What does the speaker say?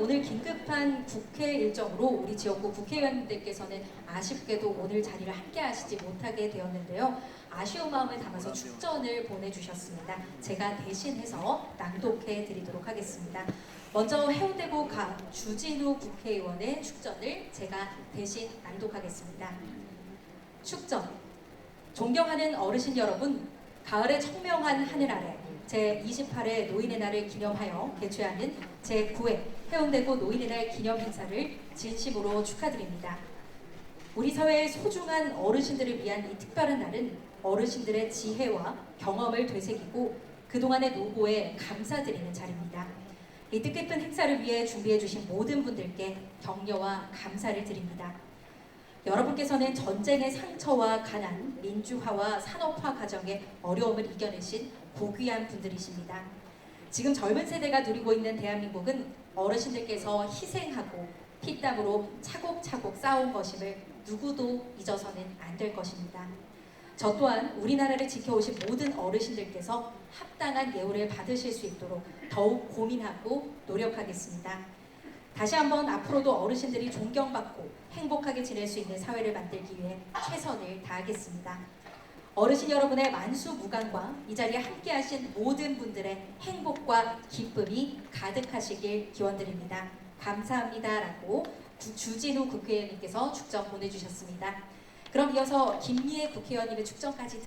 오늘 긴급한 국회 일정으로 우리 지역구 국회의원님들께서는 아쉽게도 오늘 자리를 함께 하시지 못하게 되었는데요. 아쉬운 마음을 담아서 축전을 보내주셨습니다. 제가 대신해서 낭독해 드리도록 하겠습니다. 먼저 해운대구 가 주진우 국회의원의 축전을 제가 대신 낭독하겠습니다. 축전. 존경하는 어르신 여러분, 가을의 청명한 하늘 아래 제28회 노인의 날을 기념하여 개최하는 제9회 해운대구 노인의 날 기념 행사를 진심으로 축하드립니다. 우리 사회의 소중한 어르신들을 위한 이 특별한 날은 어르신들의 지혜와 경험을 되새기고 그동안의 노고에 감사드리는 자리입니다. 이 뜻깊은 행사를 위해 준비해 주신 모든 분들께 격려와 감사를 드립니다. 여러분께서는 전쟁의 상처와 가난, 민주화와 산업화 과정의 어려움을 이겨내신 고귀한 분들이십니다. 지금 젊은 세대가 누리고 있는 대한민국은 어르신들께서 희생하고 피땀으로 차곡차곡 쌓아온 것임을 누구도 잊어서는 안 될 것입니다. 저 또한 우리나라를 지켜오신 모든 어르신들께서 합당한 예우를 받으실 수 있도록 더욱 고민하고 노력하겠습니다. 다시 한번 앞으로도 어르신들이 존경받고 행복하게 지낼 수 있는 사회를 만들기 위해 최선을 다하겠습니다. 어르신 여러분의 만수무강과 이 자리에 함께하신 모든 분들의 행복과 기쁨이 가득하시길 기원드립니다. 감사합니다라고 구- 주진우 국회의원님께서 축전 보내주셨습니다. 그럼 이어서 김미애 국회의원님의 축전까지